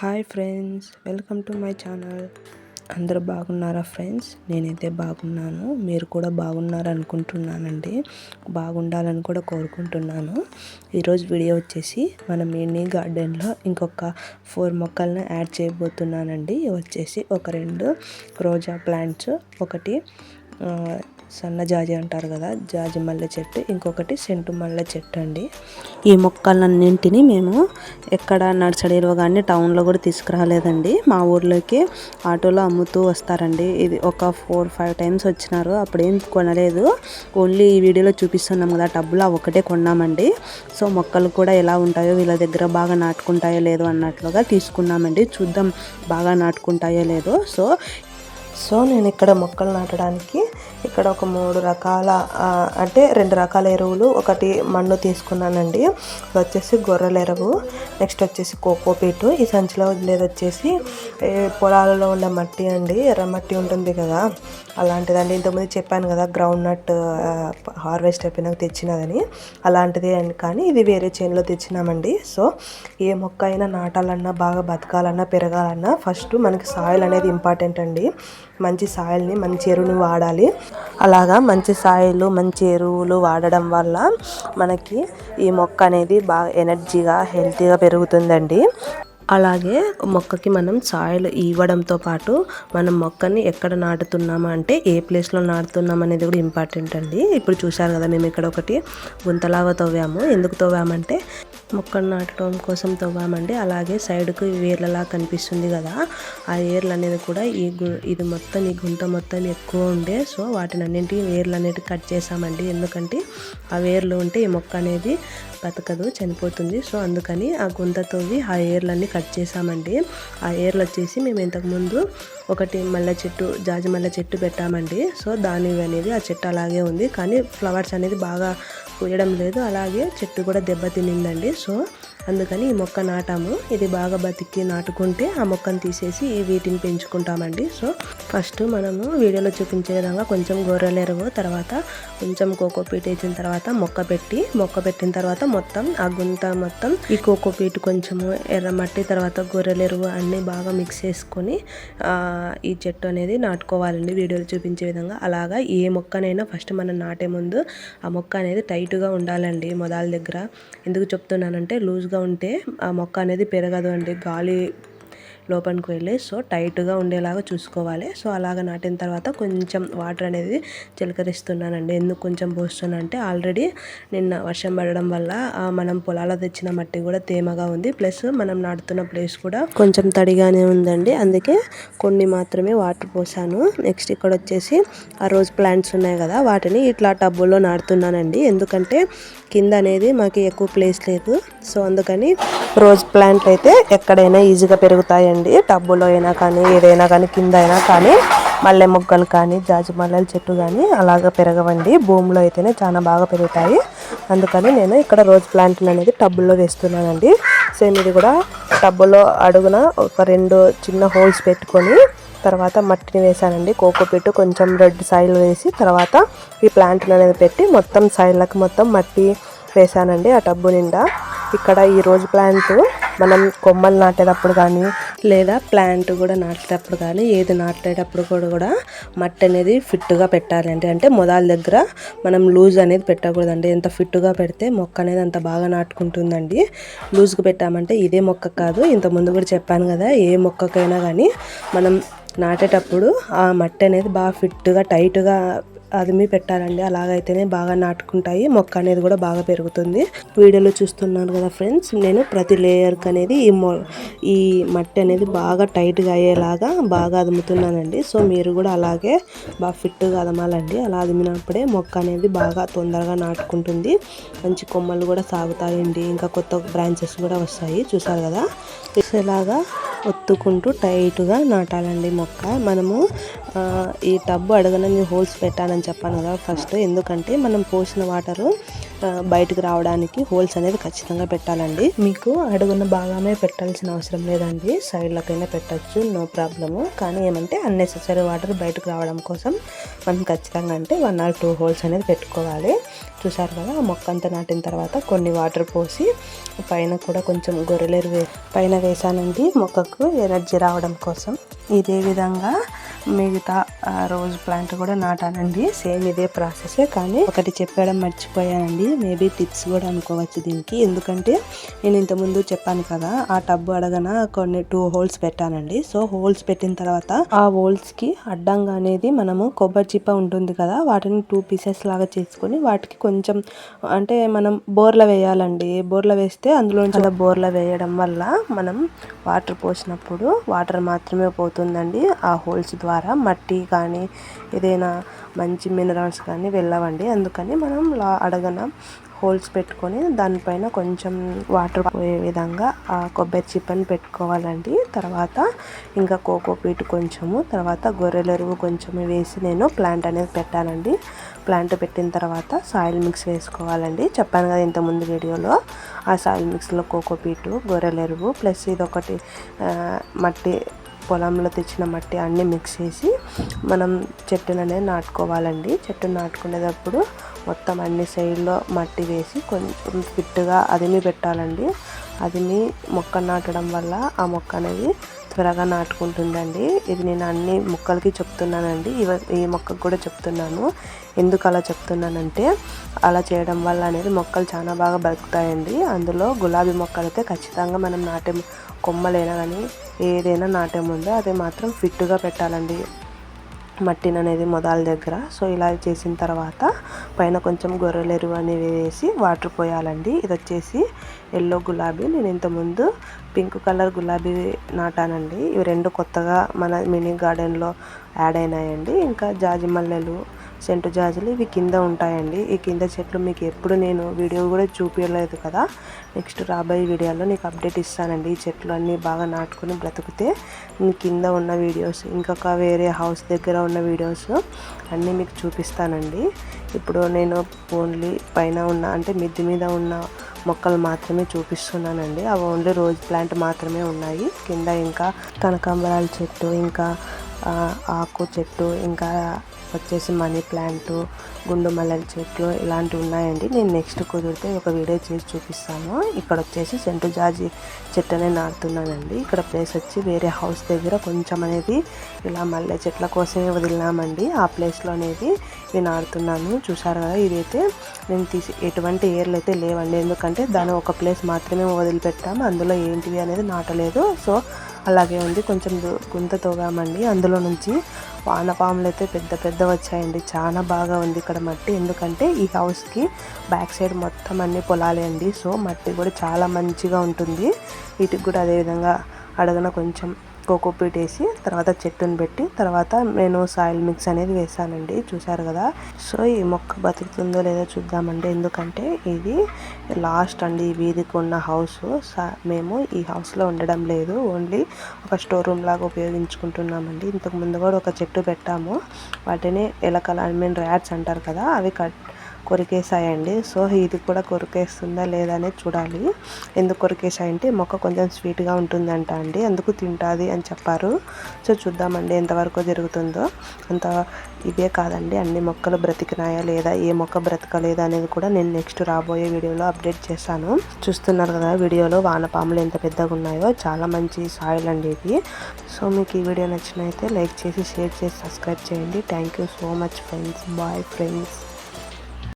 Hi friends welcome to my channel. అందరూ బాగున్నారా friends? నేనైతే బాగున్నాను. మీరు కూడా బాగున్నారు అనుకుంటున్నానండి బాగుండాలని కూడా కోరుకుంటున్నాను. ఈరోజు వీడియో వచ్చేసి మన మినీ గార్డెన్లో ఇంకొక ఫోర్ మొక్కలను యాడ్ చేయబోతున్నానండి. వచ్చేసి ఒక రెండు రోజా ప్లాంట్స్ ఒకటి సన్న జాజి అంటారు కదా జాజి మల్లె చెట్టు. ఇంకొకటి సెంటు మల్లె చెట్టు అండి. ఈ మొక్కలన్నింటినీ మేము ఎక్కడ నర్సరీలో కానీ టౌన్లో కూడా తీసుకురాలేదండి. మా ఊర్లోకి ఆటోలో అమ్ముతూ వస్తారండి. ఇది ఒక ఫోర్ ఫైవ్ టైమ్స్ వచ్చినారు. అప్పుడేం కొనలేదు. ఓన్లీ ఈ వీడియోలో చూపిస్తున్నాం కదా టబ్బులో ఒకటే కొన్నామండి. సో మొక్కలు కూడా ఎలా ఉంటాయో వీళ్ళ దగ్గర బాగా నాటుకుంటాయో లేదో అన్నట్లుగా తీసుకున్నామండి. చూద్దాం బాగా నాటుకుంటాయో లేదో. సో సో నేను ఇక్కడ మొక్కలు నాటడానికి ఇక్కడ ఒక మూడు రకాల అంటే రెండు రకాల ఎరువులు ఒకటి మన్ను తీసుకున్నానండి. వచ్చేసి గొర్రెల ఎరువు నెక్స్ట్ వచ్చేసి కోకోపీటు ఈ సంచిలో ఉండేది వచ్చేసి పొలాలలో ఉండే మట్టి అండి ఎర్ర మట్టి ఉంటుంది కదా అలాంటిదండి. ఇంతకుముందు చెప్పాను కదా గ్రౌండ్ నట్ హార్వెస్ట్ అయిపోయినాక తెచ్చినదని అలాంటిదే అండి. కానీ ఇది వేరే చేనులో తెచ్చినామండి. సో ఏ మొక్క అయినా నాటాలన్నా బాగా బతకాలన్నా పెరగాలన్నా ఫస్ట్ మనకి సాయిల్ అనేది ఇంపార్టెంట్ అండి. మంచి సాయిల్ని మంచి ఎరువుని వాడాలి. అలాగా మంచి సాయిలు మంచి ఎరువులు వాడడం వల్ల మనకి ఈ మొక్క అనేది బాగా ఎనర్జీగా హెల్తీగా పెరుగుతుందండి. అలాగే మొక్కకి మనం సాయిల్ ఇవ్వడంతో పాటు మనం మొక్కని ఎక్కడ నాటుతున్నామా అంటే ఏ ప్లేస్లో నాటుతున్నాం అనేది కూడా ఇంపార్టెంట్ అండి. ఇప్పుడు చూశారు కదా మేము ఇక్కడ ఒకటి గుంతలాగా తవ్వాము. ఎందుకు తవ్వామంటే మొక్కను నాటడం కోసం తవ్వామండి. అలాగే సైడ్కు వేర్లలా కనిపిస్తుంది కదా ఆ ఏర్లు అనేది కూడా ఈ గు ఇది మొత్తం ఈ గుంట మొత్తం ఎక్కువ ఉండే సో వాటిని అన్నింటినీ వేర్లు అనేవి కట్ చేసామండి ఎందుకంటే ఆ వేర్లు ఉంటే ఈ మొక్క అనేది బతకదు చనిపోతుంది. సో అందుకని ఆ గుంత ఆ ఏర్లన్నీ కట్ చేసామండి ఆ ఏర్లు వచ్చేసి మేము ఇంతకుముందు ఒకటి మల్లె చెట్టు జాజి మల్లె చెట్టు పెట్టామండి. సో దాని అనేది ఆ చెట్టు అలాగే ఉంది. కానీ ఫ్లవర్స్ అనేది బాగా పూయడం లేదు. అలాగే చెట్టు కూడా దెబ్బతినిందండి. సో అందుకని ఈ మొక్క నాటాము. ఇది బాగా బతికి నాటుకుంటే ఆ మొక్కను తీసేసి ఈ వీటిని పెంచుకుంటామండి. సో ఫస్ట్ మనము వీడియోలో చూపించే విధంగా కొంచెం గొర్రెల ఎరువు తర్వాత కొంచెం కోకోపీట్ వేసిన తర్వాత మొక్క పెట్టి మొక్క పెట్టిన తర్వాత మొత్తం ఆ గుంత మొత్తం ఈ కోకోపీట్ కొంచెము ఎర్రమట్టి తర్వాత గొర్రెల ఎరువు అన్నీ బాగా మిక్స్ చేసుకొని ఈ చెట్టు అనేది నాటుకోవాలండి వీడియోలో చూపించే విధంగా. అలాగా ఏ మొక్కనైనా ఫస్ట్ మనం నాటే ముందు ఆ మొక్క అనేది టైట్గా ఉండాలండి మొదల దగ్గర. ఎందుకు చెప్తున్నానంటే లూజ్గా ఉంటే ఆ మొక్క అనేది పెరగదు అండి గాలి లోపలికి వెళ్ళి సో టైట్గా ఉండేలాగా చూసుకోవాలి. సో అలాగ నాటిన తర్వాత కొంచెం వాటర్ అనేది చిలకరిస్తున్నానండి. ఎందుకు కొంచెం పోస్తున్నా అంటే ఆల్రెడీ నిన్న వర్షం పడడం వల్ల మనం పొలాల తెచ్చిన మట్టి కూడా తేమగా ఉంది. ప్లస్ మనం నాటుతున్న ప్లేస్ కూడా కొంచెం తడిగానే ఉందండి. అందుకే కొన్ని మాత్రమే వాటర్ పోసాను. నెక్స్ట్ ఇక్కడ వచ్చేసి ఆ రోజు ప్లాంట్స్ ఉన్నాయి కదా వాటిని ఇట్లా టబ్బుల్లో నాటుతున్నానండి. ఎందుకంటే కింద అనేది మాకు ఎక్కువ ప్లేస్ లేదు. సో అందుకని రోజ్ ప్లాంట్లు అయితే ఎక్కడైనా ఈజీగా పెరుగుతాయండి. టబ్బులో అయినా కానీ ఏదైనా కానీ కింద అయినా కానీ మల్లె మొగ్గలు కానీ జాజి మల్లెల చెట్టు కానీ అలాగ పెరగవండి. భూమిలో అయితేనే చాలా బాగా పెరుగుతాయి. అందుకని నేను ఇక్కడ రోజ్ ప్లాంట్లు అనేది టబ్బుల్లో వేస్తున్నానండి. సేమ్ ఇది కూడా టబ్బులో అడుగున ఒక రెండు చిన్న హోల్స్ పెట్టుకొని తర్వాత మట్టిని వేసానండి కోకోపీట్ కొంచెం రెడ్ సాయిల్ వేసి తర్వాత ఈ ప్లాంట్లు అనేది పెట్టి మొత్తం సాయిల్లకు మొత్తం మట్టి వేసానండి ఆ టబ్బు నిండా. ఇక్కడ ఈ రోజు ప్లాంట్ మనం కొమ్మలు నాటేటప్పుడు కానీ లేదా ప్లాంట్ కూడా నాటేటప్పుడు కానీ ఏది నాటేటప్పుడు కూడా కూడా మట్టి అనేది ఫిట్గా పెట్టాలండి అంటే మొదల దగ్గర మనం లూజ్ అనేది పెట్టకూడదండి. ఎంత ఫిట్గా పెడితే మొక్క అనేది అంత బాగా నాటుకుంటుందండి. లూజ్గా పెట్టామంటే ఇదే మొక్క కాదు. ఇంత ముందు కూడా చెప్పాను కదా ఏ మొక్కకైనా కానీ మనం నాటేటప్పుడు ఆ మట్టి అనేది బాగా ఫిట్గా టైట్గా అదిమి పెట్టాలండి. అలాగైతేనే బాగా నాటుకుంటాయి. మొక్క అనేది కూడా బాగా పెరుగుతుంది. వీడియోలో చూస్తున్నాను కదా ఫ్రెండ్స్ నేను ప్రతి లేయర్కి అనేది ఈ మొ ఈ మట్టి అనేది బాగా టైట్గా అయ్యేలాగా బాగా అదుముతున్నానండి. సో మీరు కూడా అలాగే బాగా ఫిట్గా అదమాలండి. అలా అదిమినప్పుడే మొక్క అనేది బాగా తొందరగా నాటుకుంటుంది. మంచి కొమ్మలు కూడా సాగుతాయండి. ఇంకా కొత్త బ్రాంచెస్ కూడా వస్తాయి. చూసారు కదా? ఇలాగా ఒత్తుకుంటూ టైట్గా నాటాలండి మొక్క. మనము ఈ టబ్బు అడగనని నేను హోల్స్ పెట్టానని చెప్పాను కదా ఫస్ట్. ఎందుకంటే మనం పోసిన వాటరు బయటకు రావడానికి హోల్స్ అనేది ఖచ్చితంగా పెట్టాలండి. మీకు అడుగున్న భాగమే పెట్టాల్సిన అవసరం లేదండి. సైడ్లకైనా పెట్టచ్చు నో ప్రాబ్లము. కానీ ఏమంటే అన్నెసెసరీ వాటర్ బయటకు రావడం కోసం మనం ఖచ్చితంగా అంటే వన్ ఆర్ టూ హోల్స్ అనేది పెట్టుకోవాలి. చూసారు కదా ఆ మొక్క అంతా నాటిన తర్వాత కొన్ని వాటర్ పోసి పైన కూడా కొంచెం గొర్రెలేరు వే పైన వేసానండి మొక్కకు ఎనర్జీ రావడం కోసం. ఇదే విధంగా మిగతా రోజ్ ప్లాంట్ కూడా నాటానండి. సేమ్ ఇదే ప్రాసెసే కానీ ఒకటి చెప్పడం మర్చిపోయానండి. మేబీ టిప్స్ కూడా అనుకోవచ్చు దీనికి. ఎందుకంటే నేను ఇంతకుముందు చెప్పాను కదా ఆ టబ్ అడగన కొన్ని టూ హోల్స్ పెట్టానండి. సో హోల్స్ పెట్టిన తర్వాత ఆ హోల్స్కి అడ్డంగా అనేది మనము కొబ్బరి చిప్ప ఉంటుంది కదా వాటిని టూ పీసెస్ లాగా చేసుకొని వాటికి కొంచెం అంటే మనం బోర్ల వేయాలండి. బోర్ల వేస్తే అందులో చాలా బోర్ల వేయడం వల్ల మనం వాటర్ పోసినప్పుడు వాటర్ మాత్రమే పోతుందండి ఆ హోల్స్ ద్వారా. ద్వారా మట్టి కానీ ఏదైనా మంచి మినరల్స్ కానీ వెళ్ళవండి. అందుకని మనం లా అడగన హోల్స్ పెట్టుకొని దానిపైన కొంచెం వాటర్ పోయే విధంగా ఆ కొబ్బరి చిప్పని పెట్టుకోవాలండి. తర్వాత ఇంకా కోకోపీట్ కొంచెము తర్వాత గొర్రెలెరువు కొంచెం వేసి నేను ప్లాంట్ అనేది పెట్టానండి. ప్లాంట్ పెట్టిన తర్వాత సాయిల్ మిక్స్ వేసుకోవాలండి. చెప్పాను కదా ఇంతకుముందు వీడియోలో ఆ సాయిల్ మిక్స్లో కోకోపీటు గొర్రెలెరువు ప్లస్ ఇదొకటి మట్టి పొలంలో తెచ్చిన మట్టి అన్నీ మిక్స్ చేసి మనం చెట్టును అనేది నాటుకోవాలండి. చెట్టు నాటుకునేటప్పుడు మొత్తం అన్ని సైడ్లో మట్టి వేసి కొంచెం ఫిట్గా అదిమి పెట్టాలండి. అదిమి మొక్క నాటడం వల్ల ఆ మొక్క అనేది త్వరగా నాటుకుంటుందండి. ఇది నేను అన్ని మొక్కలకి చెప్తున్నానండి. ఇవ ఈ మొక్కకు కూడా చెప్తున్నాను. ఎందుకు అలా చెప్తున్నానంటే అలా చేయడం వల్ల అనేది మొక్కలు చాలా బాగా బతుకుతాయండి. అందులో గులాబీ మొక్కలైతే ఖచ్చితంగా మనం నాటే కొమ్మలైనా కానీ ఏదైనా నాటే ముందు అది మాత్రం ఫిట్గా పెట్టాలండి. మట్టిని అనేది మొదల దగ్గర. సో ఇలా చేసిన తర్వాత పైన కొంచెం గొర్రెల ఎరువు అనేవి వేసి వాటర్ పోయాలండి. ఇది వచ్చేసి ఎల్లో గులాబీ. నేను ఇంతకుముందు పింక్ కలర్ గులాబీ నాటానండి. ఇవి రెండు కొత్తగా మన మినీ గార్డెన్లో యాడ్ అయినాయండి. ఇంకా జాజి మల్లెలు సెంటు జాజులు ఇవి కింద ఉంటాయండి. ఈ కింద చెట్లు మీకు ఎప్పుడు నేను వీడియో కూడా చూపించలేదు కదా. నెక్స్ట్ రాబోయే వీడియోలో నీకు అప్డేట్ ఇస్తానండి. ఈ చెట్లు అన్నీ బాగా నాటుకొని బ్రతికితే కింద ఉన్న వీడియోస్ ఇంకొక వేరే హౌస్ దగ్గర ఉన్న వీడియోస్ అన్నీ మీకు చూపిస్తానండి. ఇప్పుడు నేను ఓన్లీ పైన ఉన్న అంటే మిద్ది మీద ఉన్న మొక్కలు మాత్రమే చూపిస్తున్నానండి. అవి ఓన్లీ రోజ్ ప్లాంట్ మాత్రమే ఉన్నాయి. కింద ఇంకా కనకాంబరాల చెట్టు ఇంకా ఆకు చెట్టు ఇంకా వచ్చేసి మనీ ప్లాంట్ గుండు మల్లెల చెట్లు ఇలాంటివి ఉన్నాయండి. నేను నెక్స్ట్ కుదిరితే ఒక వీడియో చేసి చూపిస్తాను. ఇక్కడ వచ్చేసి సెంటు జాజి చెట్టు అనేది నాటుతున్నానండి. ఇక్కడ ప్లేస్ వచ్చి వేరే హౌస్ దగ్గర కొంచెం అనేది ఇలా మల్లె చెట్ల కోసమే వదిలినామండి. ఆ ప్లేస్లో అనేది నేను నాటుతున్నాను. చూసారు కదా ఇదైతే నేను తీసి ఎటువంటి ఏర్లు అయితే లేవండి. ఎందుకంటే దాని ఒక ప్లేస్ మాత్రమే వదిలిపెట్టాము. అందులో ఏంటివి అనేది నాటలేదు. సో అలాగే ఉంది. కొంచెం గుంత తోగామండి. అందులో నుంచి వానపాములు అయితే పెద్ద పెద్ద వచ్చాయండి. చాలా బాగా ఉంది ఇక్కడ మట్టి. ఎందుకంటే ఈ హౌస్కి బ్యాక్ సైడ్ మొత్తం అన్ని పొలాలే అండి. సో మట్టి కూడా చాలా మంచిగా ఉంటుంది. వీటికి కూడా అదేవిధంగా అడగన కొంచెం కోకోపీట్ వేసి తర్వాత చెట్టును పెట్టి తర్వాత నేను సాయిల్ మిక్స్ అనేది వేసానండి చూసారు కదా? సో ఈ మొక్క బతుకుతుందో లేదో చూద్దామండి. ఎందుకంటే ఇది లాస్ట్ అండి ఈ వీధికి ఉన్న హౌస్. మేము ఈ హౌస్లో ఉండడం లేదు. ఓన్లీ ఒక స్టోర్ రూమ్ లాగా ఉపయోగించుకుంటున్నామండి. ఇంతకు ముందు కూడా ఒక చెట్టు పెట్టాము. వాటిని ఎలకల ఐ మీన్ ర్యాట్స్ అంటారు కదా అవి కట్ కొరికేసాయండి సో ఇది కూడా కొరికేస్తుందా లేదా అనేది చూడాలి. ఎందుకు కొరికేసాయంటే మొక్క కొంచెం స్వీట్గా ఉంటుందంట అండి. అందుకు తింటుంది అని చెప్పారు. సో చూద్దామండి ఎంతవరకు జరుగుతుందో. అంత ఇవే కాదండి. అన్ని మొక్కలు బ్రతికినాయా లేదా ఏ మొక్క బ్రతకలేదా అనేది కూడా నేను నెక్స్ట్ రాబోయే వీడియోలో అప్డేట్ చేస్తాను. చూస్తున్నారు కదా వీడియోలో వానపాములు ఎంత పెద్దగా ఉన్నాయో. చాలా మంచి సాయిల్ అండి ఇది సో మీకు ఈ వీడియో నచ్చినైతే లైక్ చేసి షేర్ చేసి సబ్స్క్రైబ్ చేయండి. Thank you so much friends. Bye friends.